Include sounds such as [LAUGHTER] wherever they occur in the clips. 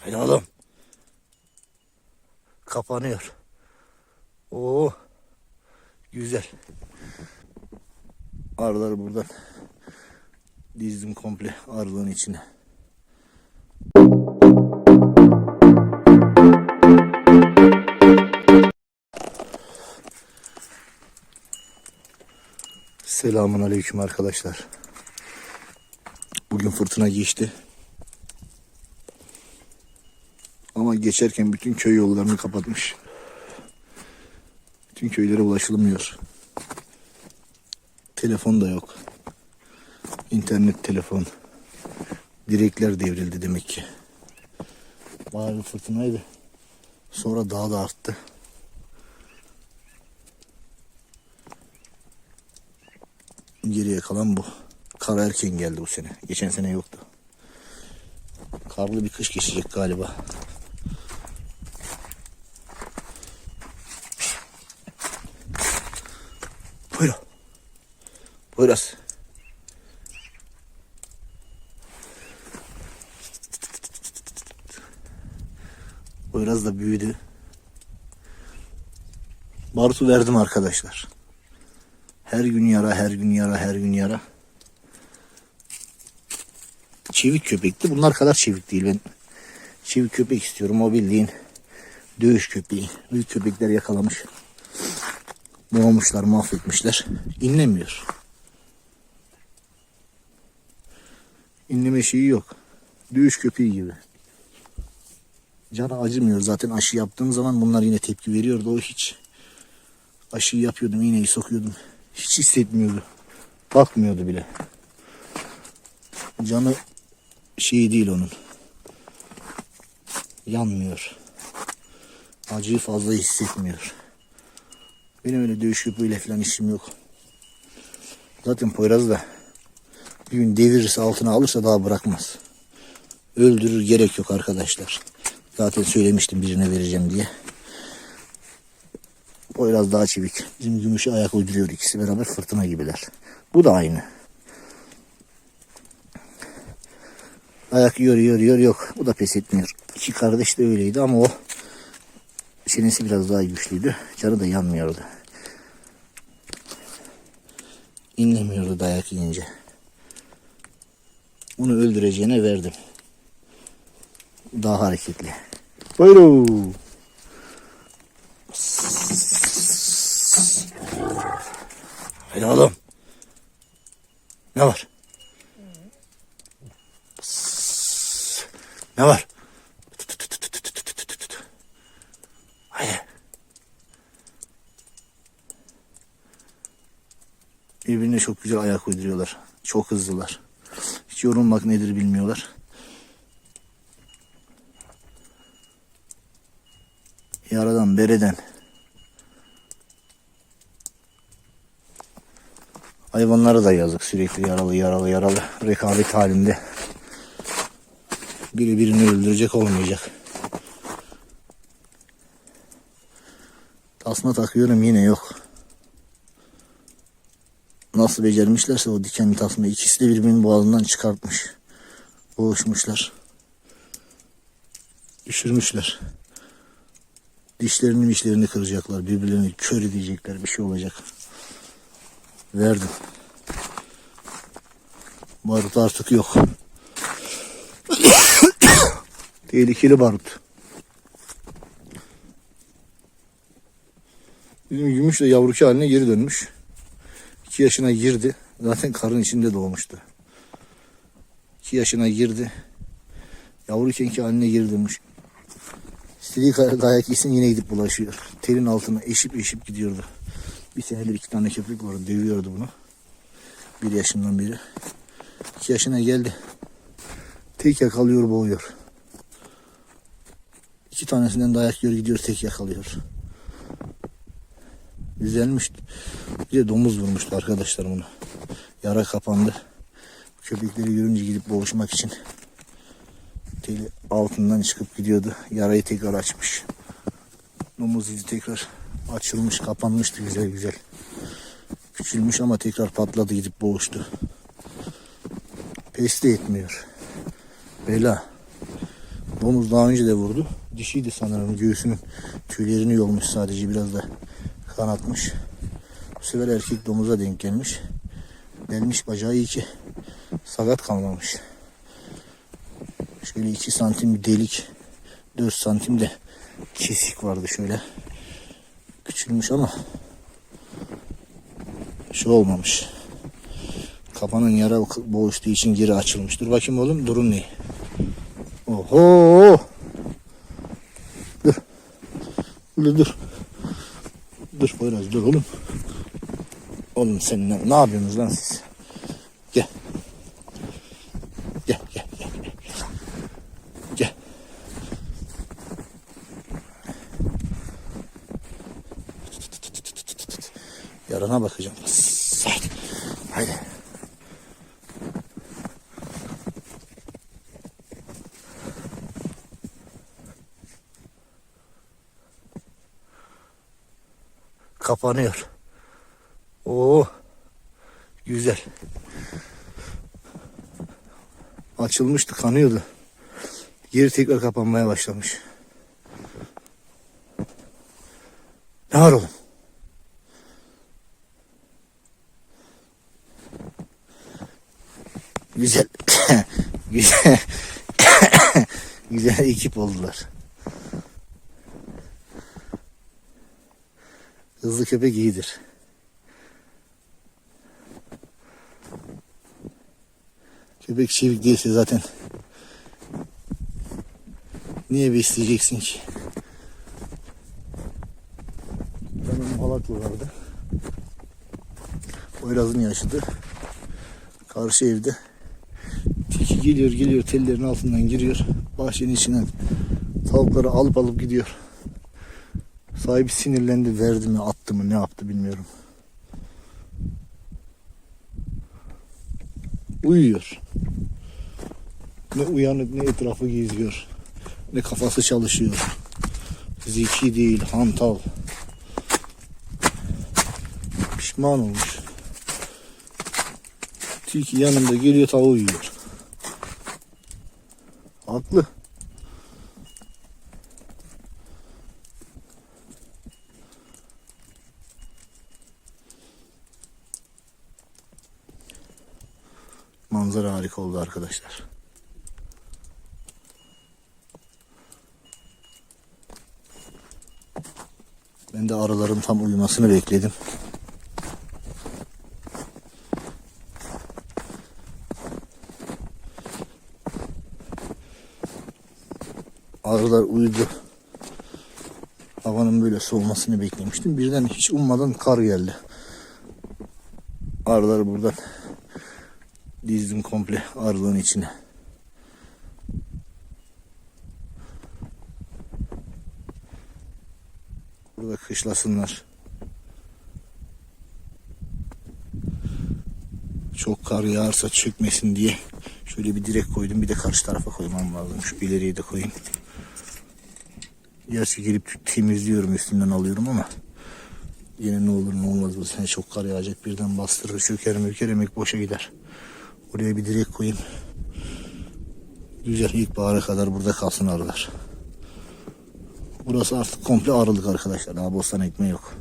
Haydi oğlum. Kapanıyor. Oo. Güzel. Arıları buradan dizdim komple arılığın içine. Selamun aleyküm arkadaşlar. Bugün fırtına geçti. Ama geçerken bütün köy yollarını kapatmış. Bütün köylere ulaşılamıyor. Telefon da yok. İnternet telefon. Direkler devrildi demek ki. Bayağı bir fırtınaydı. Sonra daha da arttı. Geriye kalan bu. Kar erken geldi bu sene. Geçen sene yoktu. Karlı bir kış geçecek galiba. Buyurun. Buyuruz. Biraz da büyüdü. Barutu verdim arkadaşlar. Her gün yara, her gün yara, her gün yara. Çevik köpekti. Bunlar kadar çevik değil. Ben çevik köpek istiyorum. O bildiğin dövüş köpeği. Büyük köpekler yakalamış. Boğmuşlar, mahvetmişler. İnlemiyor. İnleme şeyi yok. Dövüş köpeği gibi. Canı acımıyor. Zaten aşı yaptığım zaman bunlar yine tepki veriyordu. O hiç aşıyı yapıyordum, iğneyi sokuyordum. Hiç hissetmiyordu. Bakmıyordu bile. Canı şey değil onun. Yanmıyor. Acıyı fazla hissetmiyor. Benim öyle dövüş köpüğüyle falan işim yok. Zaten Poyraz da bir gün devirirse altına alırsa daha bırakmaz. Öldürür gerek yok arkadaşlar. Zaten söylemiştim birine vereceğim diye. Poyraz daha çevik. Bizim gümüşe ayak uyduruyor ikisi beraber fırtına gibiler. Bu da aynı. Ayak yiyor yiyor yiyor yok. Bu da pes etmiyor. İki kardeş de öyleydi ama o çenesi biraz daha güçlüydü. Canı da yanmıyordu. İnlemiyordu dayak yiyince. Bunu öldüreceğine verdim. Daha hareketli. Buyurun. Haydi oğlum. Ne var? Ne var? Haydi. Birbirine çok güzel ayak uyduruyorlar. Çok hızlılar. Yorulmak nedir bilmiyorlar. Yaradan bereden. Hayvanlara da yazık sürekli yaralı yaralı yaralı rekabet halinde. Biri birini öldürecek olmayacak. Tasma takıyorum yine yok. Nasıl becermişlerse o dikenli tasma ikisi de birbirinin boğazından çıkartmış. Boğuşmuşlar. Düşürmüşler. Dişlerini mişlerini kıracaklar. Birbirlerini kör edecekler. Bir şey olacak. Verdim. Barut artık yok. [COUGHS] Tehlikeli barut. Bizim gümüş de yavruki haline geri dönmüş. 2 yaşına girdi. Zaten karın içinde doğmuştu. 2 yaşına girdi. Yavrukenki haline geri dönmüş. İstediği kadar dayak yesin yine gidip bulaşıyor. Telin altına eşip eşip gidiyordu. Bir senedir iki tane köpek vardı. Dövüyordu bunu. Bir yaşından beri. İki yaşına geldi. Tek yakalıyor boğuyor. İki tanesinden dayak yiyor gidiyor tek yakalıyor. Güzelmiş. Bir de domuz vurmuştu arkadaşlar bunu. Yara kapandı. Köpekleri görünce gidip boğuşmak için teli altından çıkıp gidiyordu. Yarayı tekrar açmış. Domuz izi tekrar açılmış, kapanmıştı güzel güzel. Küçülmüş ama tekrar patladı gidip boğuştu. Pes de etmiyor. Bela. Domuz daha önce de vurdu. Dişiydi sanırım. Göğsünün tüylerini yolmuş sadece. Biraz da kanatmış. Bu sefer erkek domuza denk gelmiş. Delmiş bacağı iyi ki sakat kalmamış. Şöyle 2 santim bir delik. 4 santim de kesik vardı şöyle. Küçülmüş ama şu olmamış. Kafanın yara boğuştuğu için geri açılmış. Dur bakayım oğlum durum ne? Oho! Dur. Dur dur. Dur Poyraz dur oğlum. Oğlum sen ne, yapıyorsunuz lan siz? Gel. Gel gel gel. Gel. Yarına bakacağım. Haydi. Haydi. Kapanıyor. Oo. Güzel. Açılmıştı, kanıyordu. Geri tekrar kapanmaya başlamış. Ne var oğlum? Güzel. [COUGHS] Güzel. [COUGHS] Güzel ekip oldular. Hızlı köpek iyidir. Köpek çevik değilse zaten niye besleyeceksin ki? Benim halaklı vardı. Poyraz'ın yaşıdı. Karşı evde. Tilki geliyor geliyor tellerin altından giriyor. Bahçenin içinden tavukları alıp alıp gidiyor. Sahibi sinirlendi verdi mi attı mı ne yaptı bilmiyorum. Uyuyor. Ne uyanık ne etrafı geziyor. Ne kafası çalışıyor. Zeki değil hantal. Pişman olmuş. Tilki yanında geliyor tavuğu yiyor. Haklı. Manzara harika oldu arkadaşlar. Ben de arıların tam uyumasını bekledim. Arılar uyudu. Havanın böyle soğumasını beklemiştim. Birden hiç ummadan kar geldi. Arılar buradan dizdim komple arılığın içine. Burada kışlasınlar. Çok kar yağarsa çökmesin diye şöyle bir direk koydum. Bir de karşı tarafa koymam lazım. Şu ileriye de koyayım. Gerçi gelip temizliyorum üstünden alıyorum ama yine ne olur ne olmaz bu sene çok kar yağacak birden bastırır çöker möker emek boşa gider. Oraya bir direk koyayım. Güzel ilkbahara kadar burada kalsın arılar. Burası artık komple arılık arkadaşlar. Daha bostan ekmeği yok.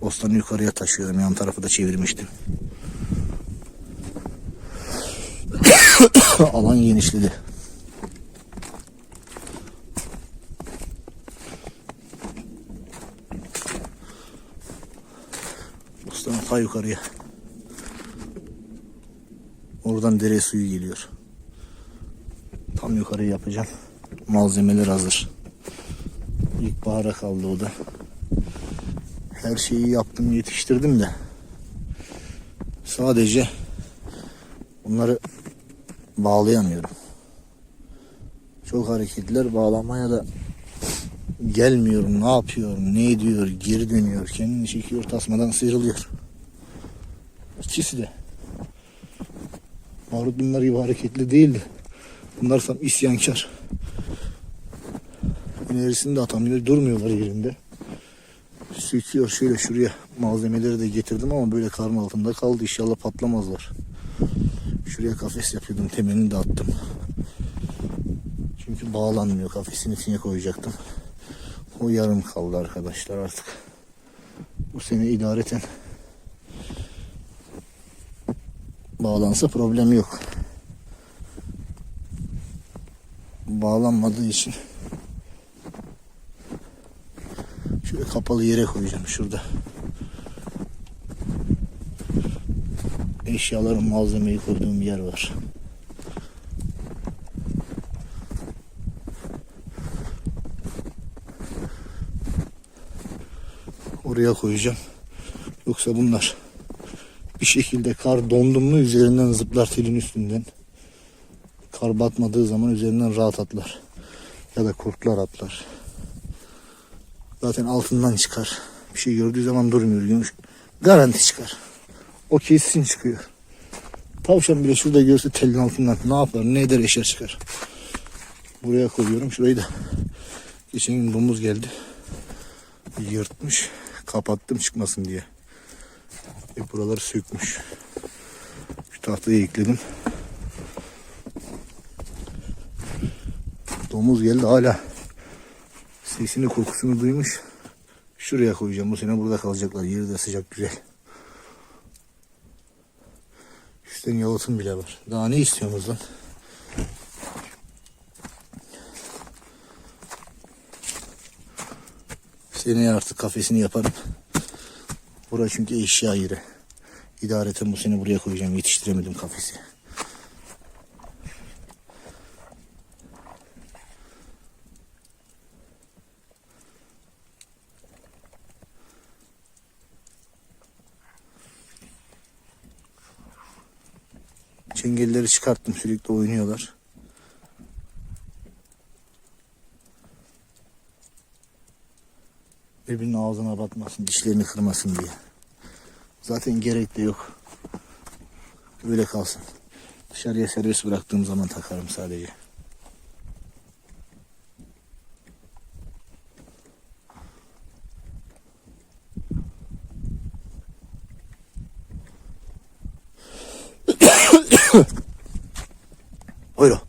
Bostanı yukarıya taşıyorum. Yan tarafı da çevirmiştim. [COUGHS] Alan genişledi. Bostanın ta yukarıya. Oradan dere suyu geliyor. Tam yukarı yapacağım. Malzemeler hazır. İlkbahara kaldı o da. Her şeyi yaptım yetiştirdim de. Sadece bunları bağlayamıyorum. Çok hareketliler bağlamaya da gelmiyorum. Ne yapıyor, ne ediyor, geri dönüyor, kendini çekiyor, tasmadan sıyrılıyor. İkisi de. Marut bunlar gibi hareketli değildi. Bunlar tam isyankar. Enerjisini de atamıyor. Durmuyorlar yerinde. Söküyor şöyle şuraya malzemeleri de getirdim ama böyle karın altında kaldı. İnşallah patlamazlar. Şuraya kafes yapıyordum. Temelini de attım. Çünkü bağlanmıyor. Kafesin içine koyacaktım. O yarım kaldı arkadaşlar artık. Bu sene idareten bağlansa problem yok. Bağlanmadığı için şöyle kapalı yere koyacağım şurada. Eşyaların malzemeyi koyduğum yer var. Oraya koyacağım. Yoksa bunlar bir şekilde kar dondu mu üzerinden zıplar telin üstünden. Kar batmadığı zaman üzerinden rahat atlar. Ya da kurtlar atlar. Zaten altından çıkar. Bir şey gördüğü zaman durmuyor. Gümüş. Garanti çıkar. O kesin çıkıyor. Tavşan bile şurada görse telin altından ne yapar ne eder eşer çıkar. Buraya koyuyorum. Şurayı da geçen gün domuz geldi. Yırtmış. Kapattım çıkmasın diye. E buraları sökmüş. Şu tahtayı ekledim. Domuz geldi hala sesini kokusunu duymuş. Şuraya koyacağım. Bu sene burada kalacaklar. Yeri de sıcak güzel. Üstten yalıtım bile var. Daha ne istiyorsunuz lan? Seneye artık kafesini yaparım. Burası çünkü eşya yeri. İdareten bu sene buraya koyacağım. Yetiştiremedim kafesi. Çengelleri çıkarttım sürekli oynuyorlar. Birbirinin ağzına batmasın, dişlerini kırmasın diye. Zaten gerek de yok. Öyle kalsın. Dışarıya servis bıraktığım zaman takarım sadece. Buyurun.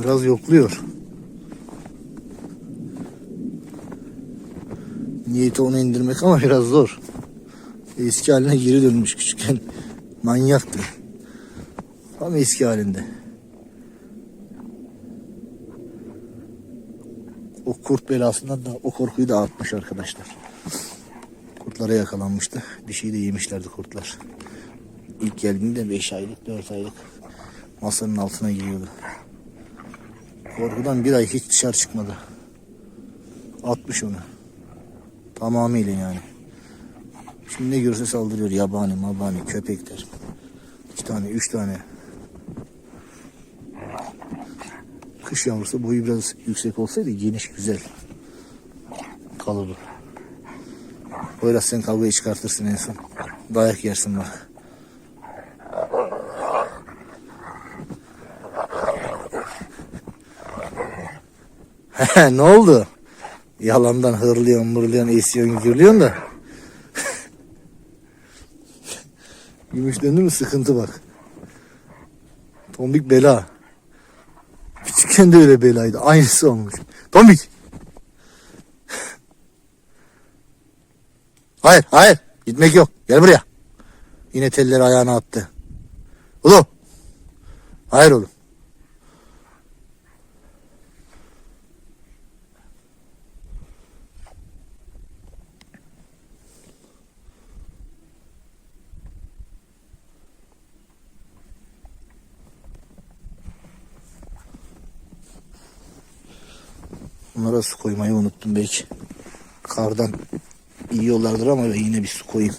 Biraz yokluyor. Niyeti onu indirmek ama biraz zor. Eski haline geri dönmüş küçükken. [LAUGHS] Manyaktı. Tam eski halinde. O kurt belasından da o korkuyu da atmış arkadaşlar. Kurtlara yakalanmıştı. Dişiyi de yemişlerdi kurtlar. İlk geldiğinde 5 aylık 4 aylık masanın altına giriyordu. Korkudan bir ay hiç dışarı çıkmadı. Atmış onu. Tamamıyla yani. Şimdi ne görse saldırıyor. Yabani, mabani, köpekler. İki tane, üç tane. Kış yavrusu boyu biraz yüksek olsaydı geniş, güzel. Kalıbı. Poyraz sen kavgayı çıkartırsın en son. Dayak yersin bak. [LAUGHS] ne oldu? Yalandan hırlıyorsun, mırlıyorsun, esiyorsun, gürlüyorsun da. [LAUGHS] Gümüş döndü mü sıkıntı bak. Tombik bela. Küçükken de öyle belaydı. Aynısı olmuş. Tombik. [LAUGHS] Hayır, hayır. Gitmek yok. Gel buraya. Yine telleri ayağına attı. Oğlum. Hayır oğlum. Bunlara su koymayı unuttum belki. Kardan yiyorlardır ama yine bir su koyayım.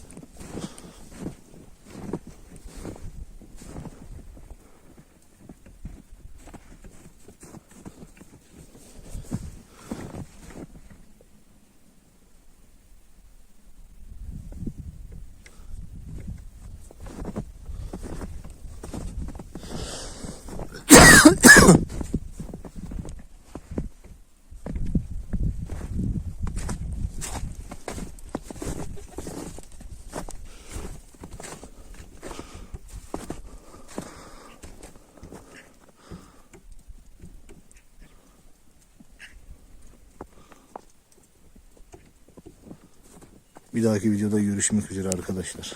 Bir dahaki videoda görüşmek üzere arkadaşlar.